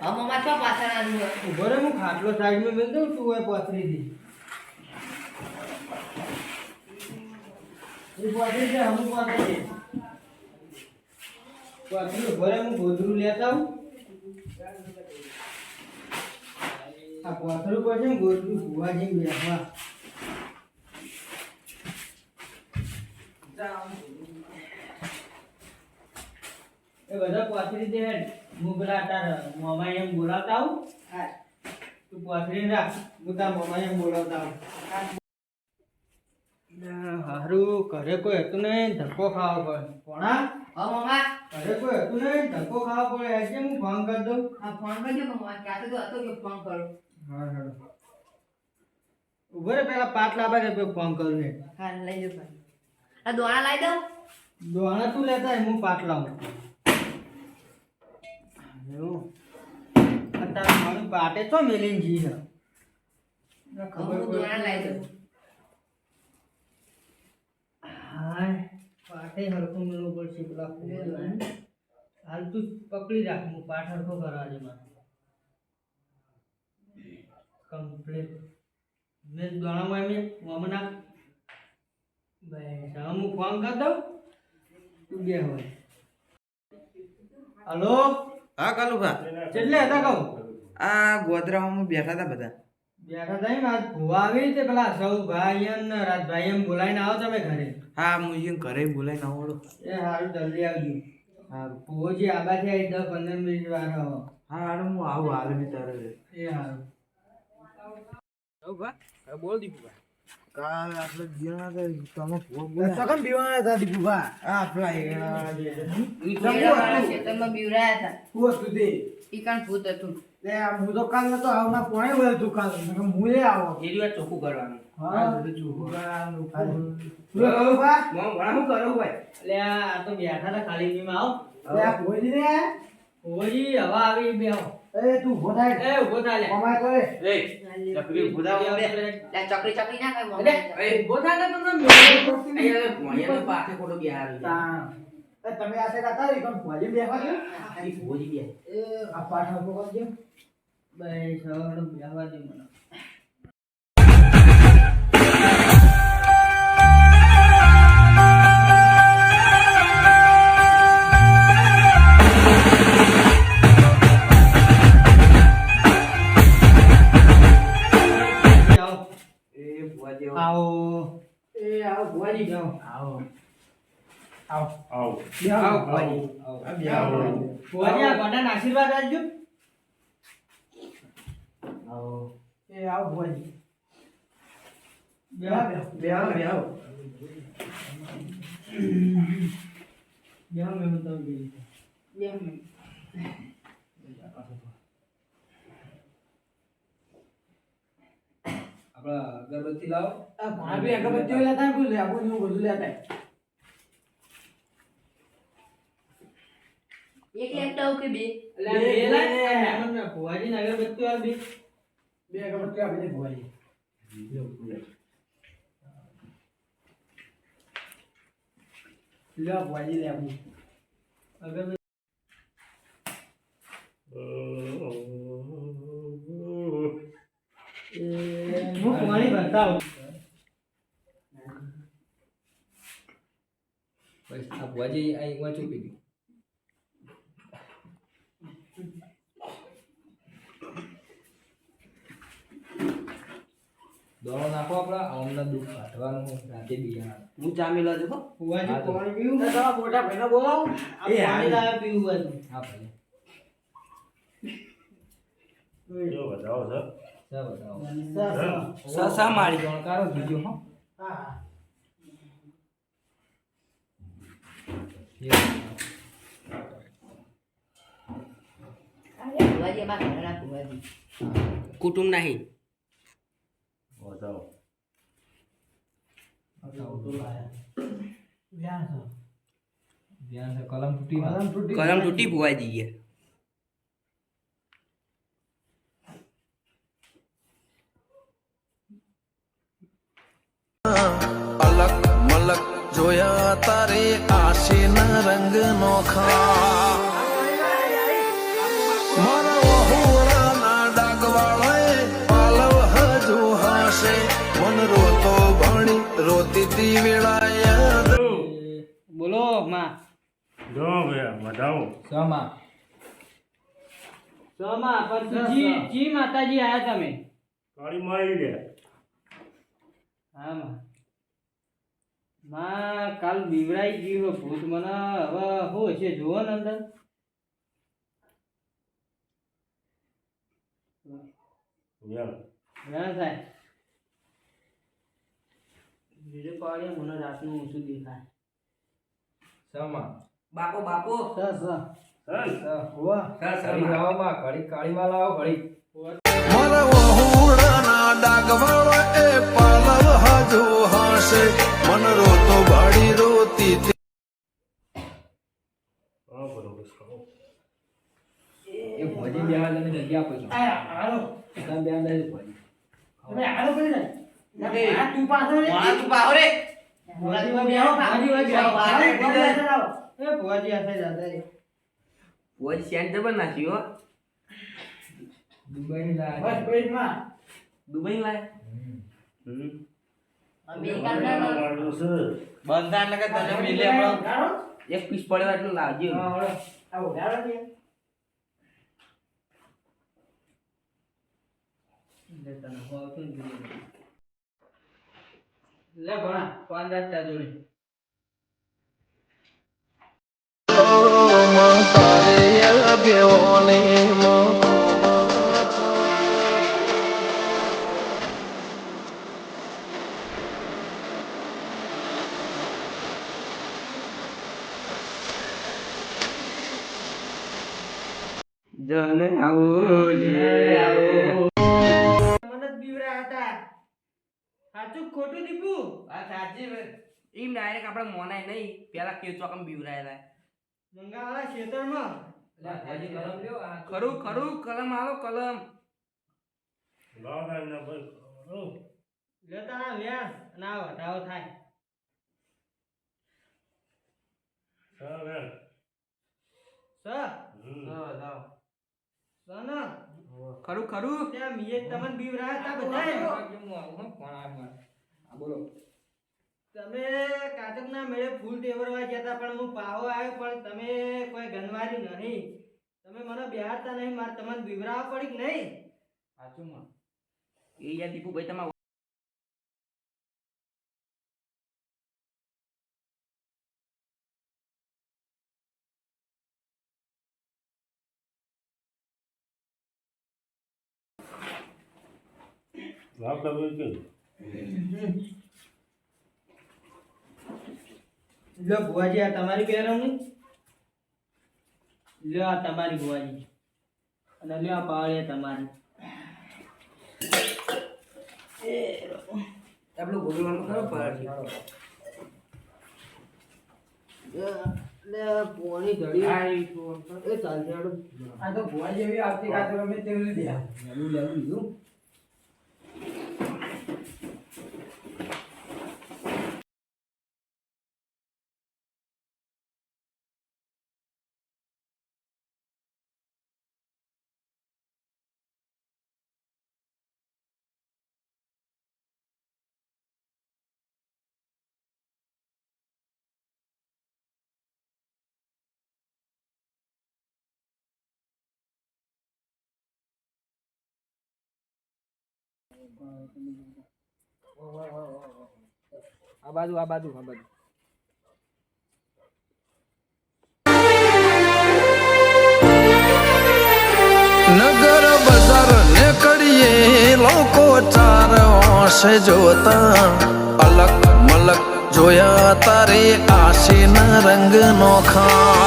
હવે મમ્મા ચો પાછળ હોય? ઊભો રે હું ખાટલો સાઈડમાં મેલ દઉં, તું એ પથરી દી. પથરી છે હમું પથરી છે હું ગોદરું લેતા આવું. આ પથરું પર છે ગોદરું ભૂવા જેમ બેસવા. એ બધા પથરી દે હું પેલા તાર મામા એમ બોલાવતા આવું? હા. તું પથરી રાખ. હું તાર મામા એમ બોલાવતા આવું. હારું ઘરે કોઈ હતું નહીં ધક્કો ખાવો પડે. કોણા? હા મમ્મા. ઘરે કોઈ હતું નહીં ધક્કો ખાવો પડે. આજે હું ફોન કરી દઉં. હા ફોન કરજો મમ્મા. ક્યાં તો હતો કે ફોન કરો? હા હા. ઊભો રે પેલા પાટ લાવવા રે ફોન કરું હા લઈ જાઓ ભાઈ. આ દોણા લાવી દઉં? દોણા તું લેતા હું પાટ લાવું એવું? અત્યારે મારું પાટે તો મેલીને જી છે? ખબર દઉં. હાય પાટે હરખું મેળવું પડશે પેલા ફૂલ. હાલ તું પકડી રાખ હું પાઠ હરખો કરાવજે મારે. કમ્પ્લીટ મેં દોણામાં મેં હમણાં બસ હું ફોન કરી દઉં? તું બે હોય. હલો હા કાલુભા કેટલે હતા કહું? આ ગોધરામાં બેઠા હતા બધા. બેઠા હતા ને આજ ભૂવા આવી તે પેલા સૌ ભાઈ એમ ને રાજભાઈ એમ બોલાવીને આવો તમે ઘરે? હા હું અહીંયા ઘરે બોલાવીને આવો એ સારું જલ્દી આવજો. હા ભૂવોજી આબાથી આવી દસ પંદર મિનિટ વાર આવો. હા હારું હું આવું હાલ બી તારે એ હારું. બોલ દીપુભા. કાલ આપણે તમે હતા દીપુભા? હા પેલા ખેતરમાં બીવરાયા હતા. હું હતું તે? ભૂત હતું. લે હું તો કાલ નતો આવના પોણે વળે તું કાલ. હું એ આવો. એ દિવસ ચોખ્ખું કરવાનું. હા. શું શું બા કરો ભાઈ? લે આ તો બેઠા હતા ખાલી બીમાં આવો લે આ ભોજી ને ભોજી હવે આવી બે એ તું ઊભો થાય. એ ઊભો થાય લે. કરે એ ચકરી ઊભા થાવ લે ચકરી ચકરી ના કઈ મમ્મા. એ થાય ને તમને બિહાર તમે આ સાઈડ હતા ઈ પણ ભોજી બેહવા દો. એ ભોજી બે એ આ પાઠ ઊભો કરજો. બસ હવે બેહવા દે મને. આવો આવો આવો, આવો. આશીર્વાદ આપજો એ બેહો બેહો બેહો મેં બેહી આપણા અગરબત્તી લાવો આ ભાભી અગરબત્તીઓ લેતા બોલે લેવું બધું લેતા લેતા કે બે એટલે આ બે લાય, આ મહેમાનને ભુવાજીને અગરબત્તીઓ આલ બે. બે અગરબત્તીઓ આપી દે ભુવાજી. લ્યો ભુવાજી લેવું. અગરબત્તી હું પાણી ભરતા આવું. બસ ભુવાજી અહીં વાંચું પીધું દોડો નાખો આપડા અમને દુઃખ કાઢવાનું રાતે બિયારણ. હું ચા લાજો જો ભુવાજી હા પાણી પીવું? તો તમારા મોટા ભાઈને બોલાવો. એ પાણી હારું. પીવું હોય હા ભાઈ. જો બતાવો સર. સા બતાવો સર, સર. મારી. જાણકારો કીધો હો. કુટુંબ નહીં. બતાવો. વ્યાસ. કલમ તૂટી કલમ તૂટી કલમ તૂટી ભુવાઈ દઈએ અલક મલક જોયા તારે આશીન રંગ નોખા જોઈતી વેળાએ બોલો માં. જો બે વધાવો સમા. સમા પણ જી જી માતાજી આયા તમે? કાળી મારી લે હા માં. માં કાલ બીવડાઈ ગયો ભૂત મને. હવે શું હશે જુઓ ને અંદર. યાર ના બીજે પાડ્યા મને રાતનું ઓછું દેખાય. સમા બાપો બાપો. સ સ હોવા. લાવો માં ઘડી લાવો ઘડી. મર વહુડાના ડાગવાળો એ પાલવ હજુ હશે મન રોતો ભાડી રોતી તે. હા બરોબર એ ભોજી તને જગ્યા આપો છો. હાલો. તમે ભોજી. હાલો કરી આ તું પાછો રે. તું રે. એક પીસ પડ્યો એટલું લાવજો. તને હું જોઈએ. લે ભણા પાંચ રાત જોડે. તારે જને આવો લે આવો. સાચું ખોટું દીપુ? આ સાચી એમ ડાયરેક્ટ આપણે મોનાય નહીં પેલા કેવ ચોકમ બીવરાયેલા. મંગાવાળા ખેતરમાં? ભોજી કલમ લ્યો આ ખરું ખરું કલમ આવો કલમ. ના ઓ લેતા વ્યાસ અને આ વધાવો થાય. ચાલ યાર સ. હમ. સન ખરું ખરું? મીએ તમને બીવરા હતા બધા? હા બોલો. તમે કાતકના મેળે ફૂલ ટેવરવા ગયા હતા પણ હું પાવો આવ્યો પણ તમે કોઈ ગનવારી નહીં. તમે મને બિહારતા નહીં મારે તમને બીવરાવા પડી કે નહીં? સાચું માં. એ યાર દીપુભાઈ તમારે લાવ તમે કે લો ભુવાજી આ તમારી પહેરવણી લો આ તમારી ભુવાજી. અને લો આ પાવળિયા તમારી. આપણું ગોગલવાનું ખરો ઘડી આ એ ચાલશે આ તો ભુવાજી એવી આવતી કાતે અમે તેવું લીધી. Thank you. આ બાજુ આ બાજુ આ બાજુ. નગર બજાર ને કરીએ લોકો ચાર હોશે જોતા. અલગ મલક જોયા તારે આશીના રંગ નોખા